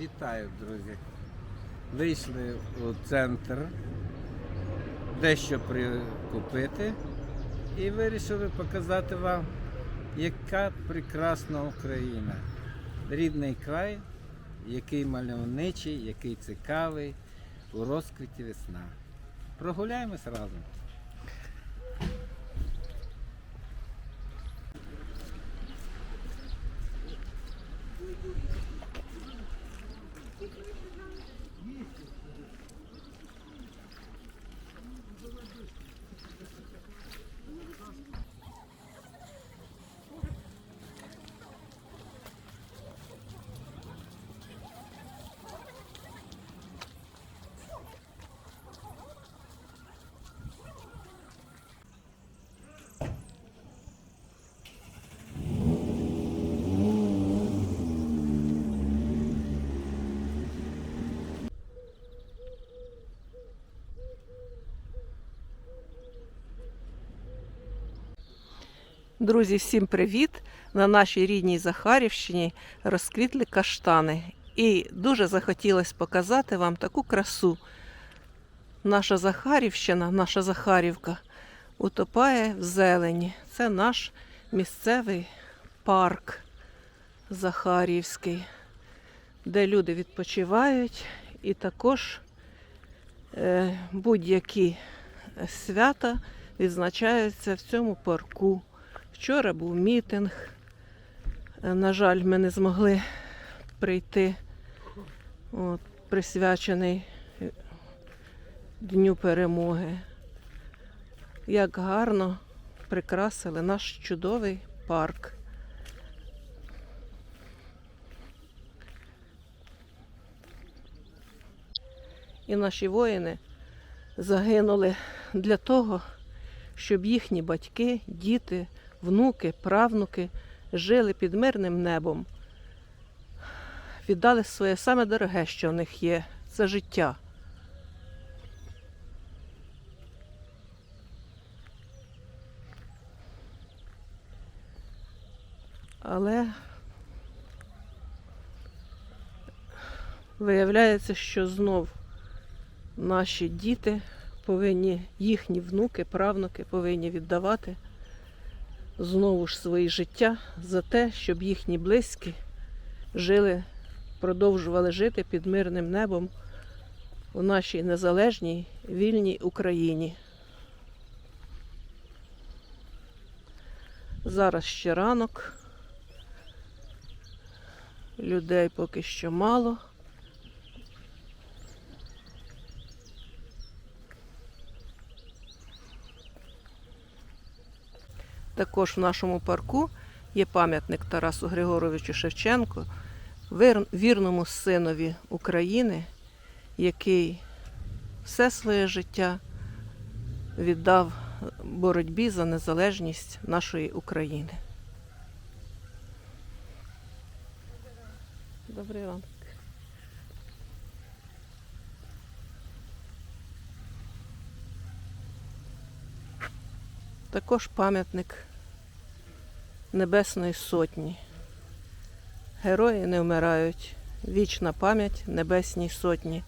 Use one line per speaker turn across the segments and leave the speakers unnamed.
Вітаю, друзі. Вийшли у центр дещо прикупити і вирішили показати вам, яка прекрасна Україна. Рідний край, який мальовничий, який цікавий, у розквіті весна. Прогуляємось разом.
Друзі, всім привіт! На нашій рідній Захарівщині розквітли каштани. І дуже захотілося показати вам таку красу. Наша Захарівщина, наша Захарівка утопає в зелені. Це наш місцевий парк Захарівський, де люди відпочивають і також е, будь-які свята відзначаються в цьому парку. Вчора був мітинг. Е, На жаль, ми не змогли прийти, от, присвячений Дню перемоги. Як гарно прикрасили наш чудовий парк. І наші воїни загинули для того, щоб їхні батьки, діти, внуки, правнуки жили під мирним небом, віддали своє саме дороге, що в них є це життя. Але виявляється, що знов наші діти повинні, їхні внуки, правнуки повинні віддавати знову ж свої життя за те, щоб їхні близькі жили, продовжували жити під мирним небом у нашій незалежній вільній Україні. Зараз ще ранок. Людей поки що мало. Також в нашому парку є пам'ятник Тарасу Григоровичу Шевченку, вірному синові України, який все своє життя віддав боротьбі за незалежність нашої України. Добрий ранок. Також пам'ятник Небесної Сотні. Герої не вмирають. Вічна пам'ять Небесній Сотні.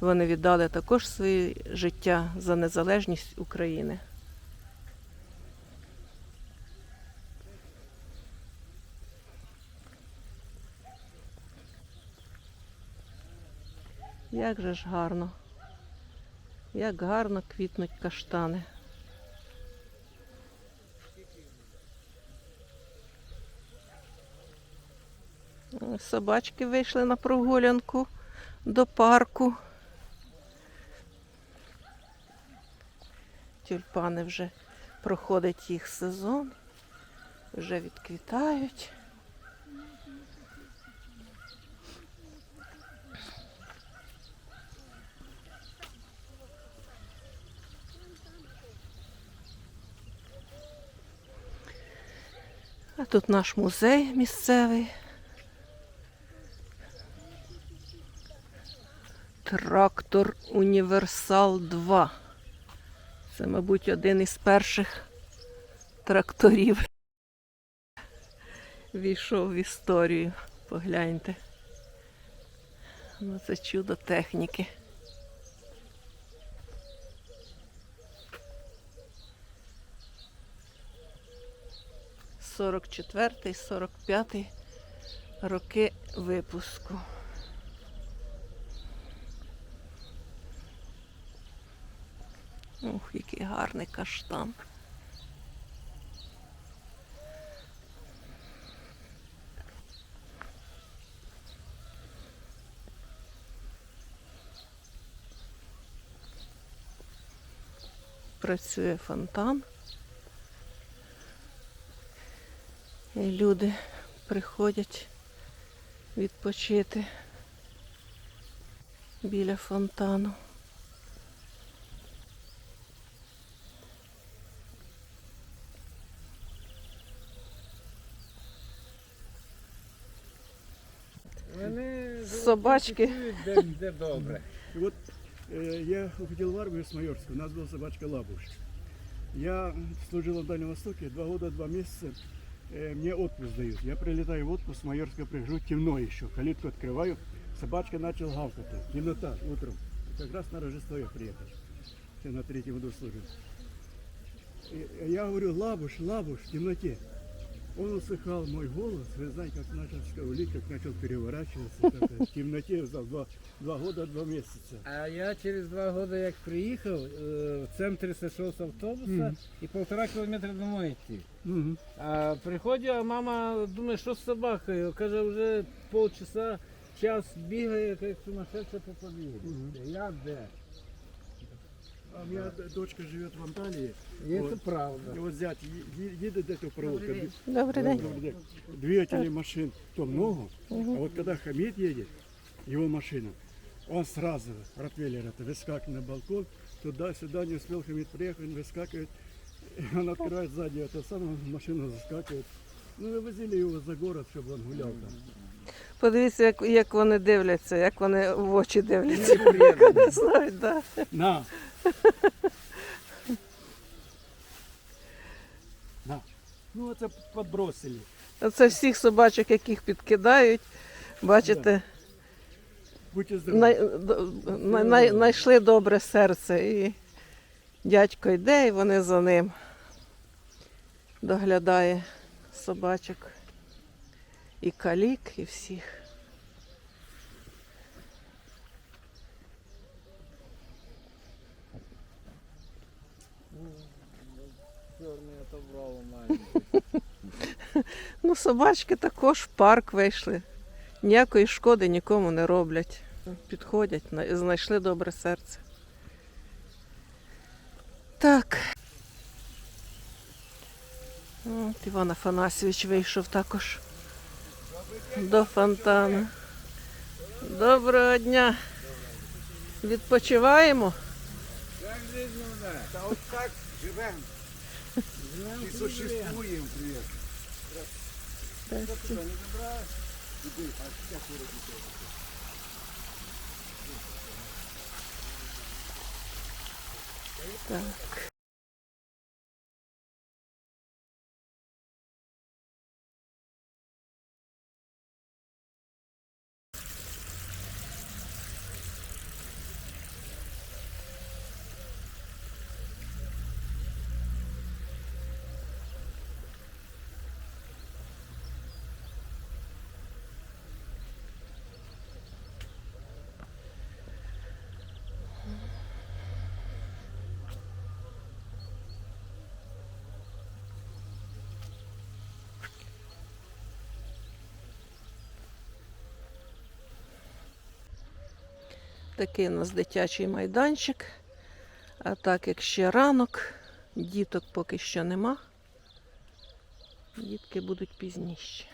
Вони віддали також своє життя за незалежність України. Як же ж гарно, як гарно квітнуть каштани. Собачки вийшли на прогулянку до парку. Тюльпани вже проходить їх сезон, вже відквітають. А тут наш музей місцевий. Трактор Універсал 2. Це, мабуть, один із перших тракторів. Війшов в історію. Погляньте. Ну, це чудо техніки. Сорок четвертий, сорок п'ятий роки випуску. Ух, який гарний каштан. Працює фонтан. І люди приходять відпочити біля фонтану.
Вони
Собачки.
чують, де, де добре.
И вот э, я уходил в армию с Майорска, у нас была собачка Лабуш. Я служил на Дальнем Востоке, два года, два месяца, э, мне отпуск дают. Я прилетаю в отпуск, с Майорска прихожу, темно еще, калитку открываю, собачка начал гавкать. Темнота утром. Как раз на Рождество я приехал. Я на третьем году служил. И я говорю, Лабуш, Лабуш, в темноте. Он услыхал мой голос, вы знаете, как начал скаулить, как начал переворачиваться. как это, В темноте за два, два года, два месяца.
А я через два роки, як приїхав, е, в центрі сошов з автобуса
Мгм.
і півтора кілометра домой йти.
Мгм.
А приходжу, а мама думає, що з собакою. Каже, вже полчаса, час бігає, як сумасшедша по подвір'ю.
Мгм.
Я де?
А у меня д- дочка живет в Анталии.
І це
Вот.
правда.
И вот зять е- е- едет до этого проводка.
Добрий день.
Добрый день. Двигателей машин то много, а
Мгм.
вот когда Хамид едет, его машина, он сразу, Ротвейлер это, выскакивает на балкон, туда-сюда, не успел Хамид приехать, он выскакивает, и он открывает сзади это самое, машина заскакивает. Ну, и возили его за город, чтобы он гулял там.
Подивіться, як, як вони дивляться, як вони в очі дивляться.
Неприємно.
Не знають, да.
На! на! Ну, это подбросили.
Це всіх собачок, яких підкидають. Бачите,
Будьте
най, до- най, най, знайшли добре серце. І дядько йде, і вони за ним доглядає собачок. І калік, і всіх.
Отобрав маленький.
Ну, собачки також в парк вийшли. Ніякої шкоди нікому не роблять. Підходять, на- знайшли добре серце. Так. От Іван Афанасьович вийшов також до фонтану. Доброго дня. Відпочиваємо.
Як?
Да вот так живем и существуем, привет.
Здрасте. Так. Такий у нас дитячий майданчик. А так як ще ранок, діток поки що нема. Дітки будуть пізніше.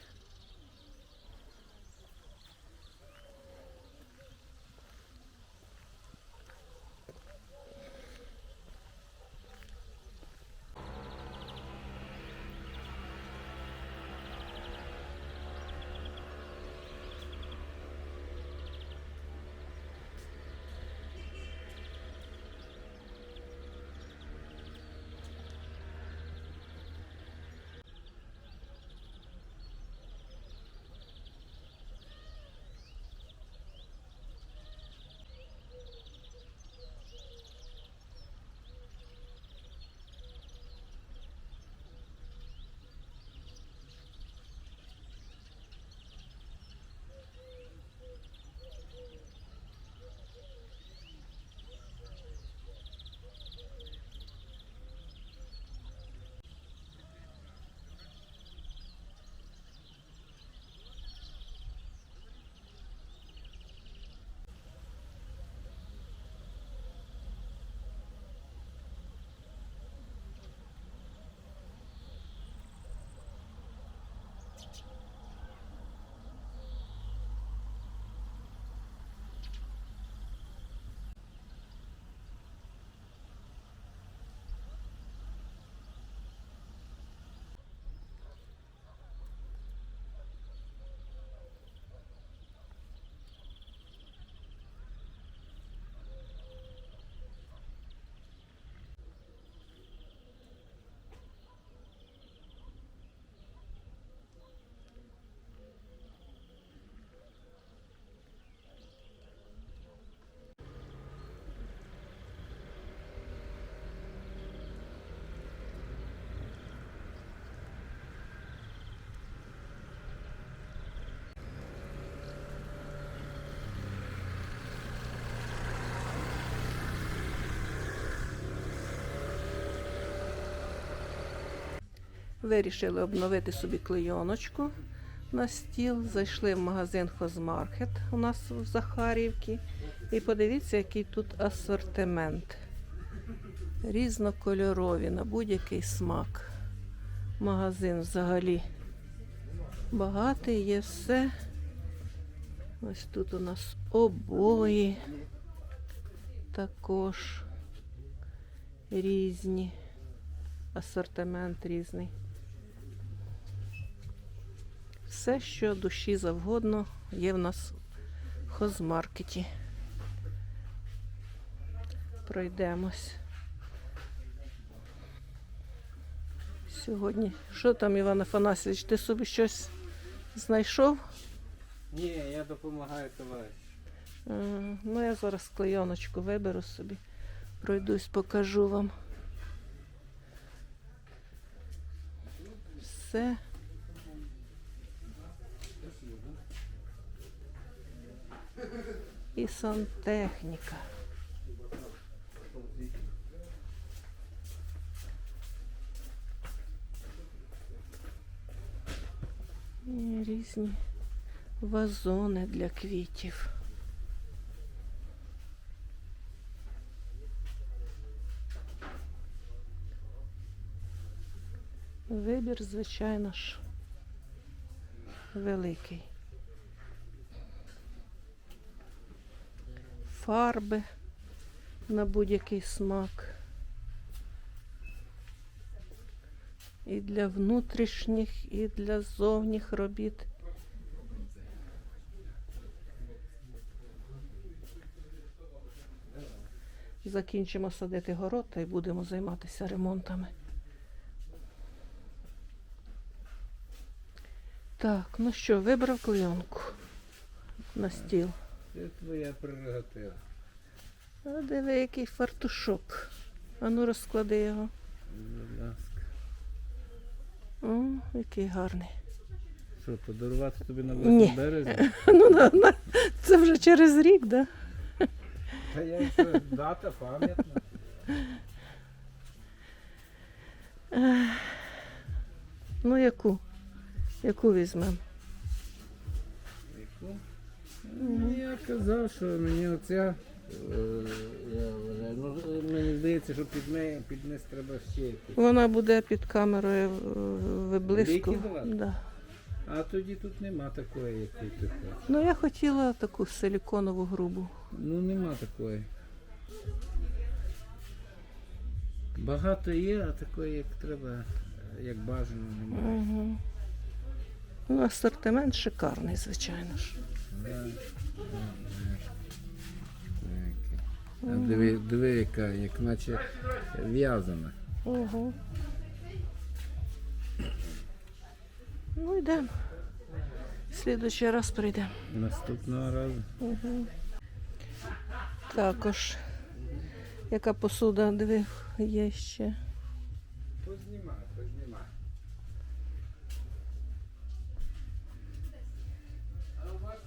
Вирішили обновити собі клейоночку на стіл. Зайшли в магазин Хозмаркет у нас в Захарівці. І подивіться, який тут асортимент. Різнокольорові на будь-який смак. Магазин взагалі багатий, є все. Ось тут у нас обої також різні. Асортимент різний. Все, що душі завгодно, є в нас в хозмаркеті. Пройдемось. Сьогодні. Що там, Іван Афанасьович, ти собі щось знайшов?
Ні, я допомагаю товаришу.
Е, Ну, я зараз клейоночку виберу собі. Пройдусь, покажу вам. Все. І сантехніка. І різні вазони для квітів. Вибір, звичайно ж, великий. Фарби на будь-який смак. І для внутрішніх, і для зовніх робіт. Закінчимо садити город та й будемо займатися ремонтами. Так, ну що, вибрав клеенку на стіл.
Це твоя прерогатива.
А диви, який фартушок. А ну розклади його.
Будь ласка.
О, який гарний.
Що, подарувати тобі на
Ні.
8 березня?
Ну, на, на, це вже через рік, да?
Та я це дата пам'ятна.
Ну, яку? Яку візьмемо?
Яку? Ну, я казав, що мені оця. е, Я вважаю, ну, мені здається, що під, неї, під низ треба ще якусь.
Вона буде під камерою е, виблиску. Да.
А тоді тут нема такої, яку ти хочеш.
Ну, я хотіла таку силіконову грубу.
Ну нема такої. Багато є, а такої, як треба, як бажано, немає.
Угу. Ну, асортимент шикарний, звичайно ж.
Диви, диви, яка, як наче в'язана.
Угу. Ну, йдемо. Слідуючий раз прийдемо.
Наступного разу.
Угу. Також. Яка посуда, диви, є ще.
Познімай, познімай. У вас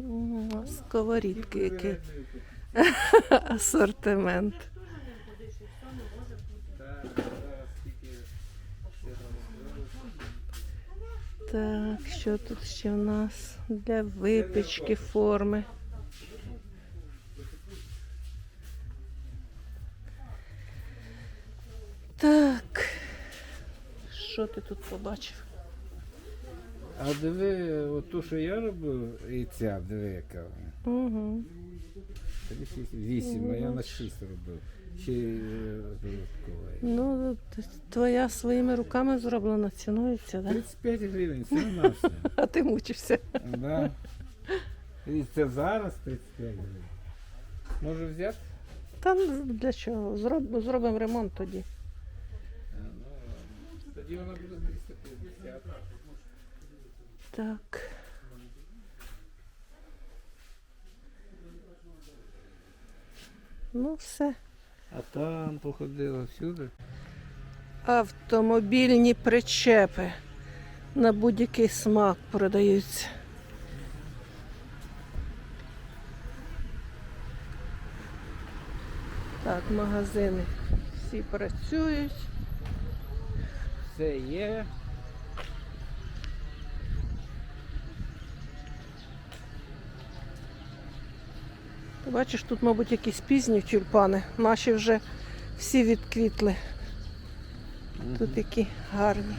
М, Сковорідки, який асортимент.
Так,
що тут ще в нас для випічки форми? Так. Що ти тут побачив?
А диви, оту, що я робив, і ця, диви, яка вона.
Угу.
Тобі шість- Вісім, а я на шість робив. Е.
Ну, твоя своїми руками зроблена, цінується, да?
35 гривень, все на все.
А ти мучився.
Да. І це зараз 35 гривень. Може взяти?
Та ну, для чого? Зроб, зробимо ремонт тоді.
Тоді вона буде 350.
Так. Ну, все.
А там походила всюди.
Автомобільні причепи на будь-який смак продаються. Так, магазини всі працюють.
Все є.
Бачиш, тут, мабуть, якісь пізні тюльпани. Наші вже всі відквітли. Тут які гарні.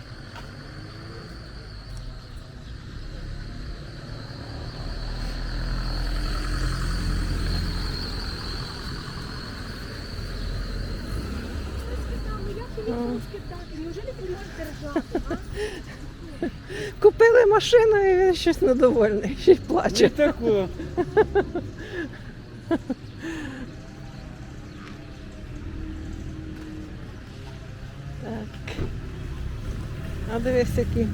А?
Купили машину і він щось недовольний, ще й плаче.
Не таку.
Так. А дивись, які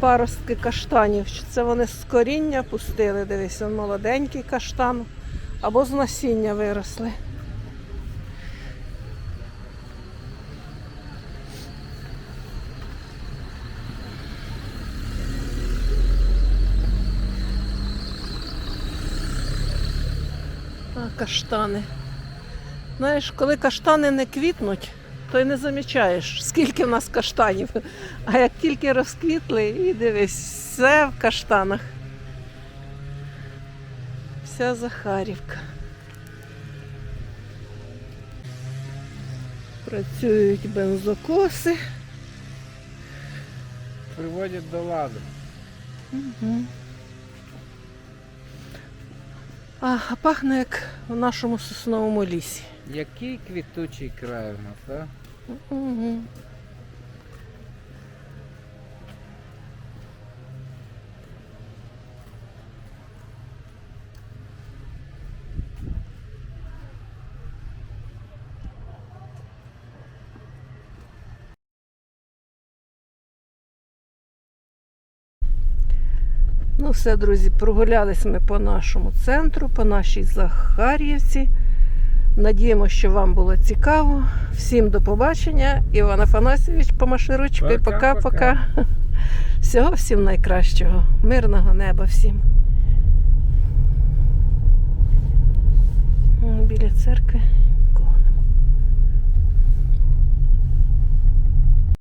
паростки каштанів. Це вони з коріння пустили, дивись, он молоденький каштан. Або з насіння виросли. Каштани. Знаєш, коли каштани не квітнуть, то й не замічаєш, скільки в нас каштанів. А як тільки розквітли, і дивись, все в каштанах. Вся Захарівка. Працюють бензокоси.
Приводять до ладу.
Угу. А, а пахне як в нашому сосновому лісі.
Який квітучий край у нас, так?
Угу. Все, друзі, прогулялись ми по нашому центру, по нашій Захар'ївці. Надіємося, що вам було цікаво. Всім до побачення. Іван Афанасьович, помаши ручкою.
Пока-пока.
Всього всім найкращого. Мирного неба всім. Біля церкви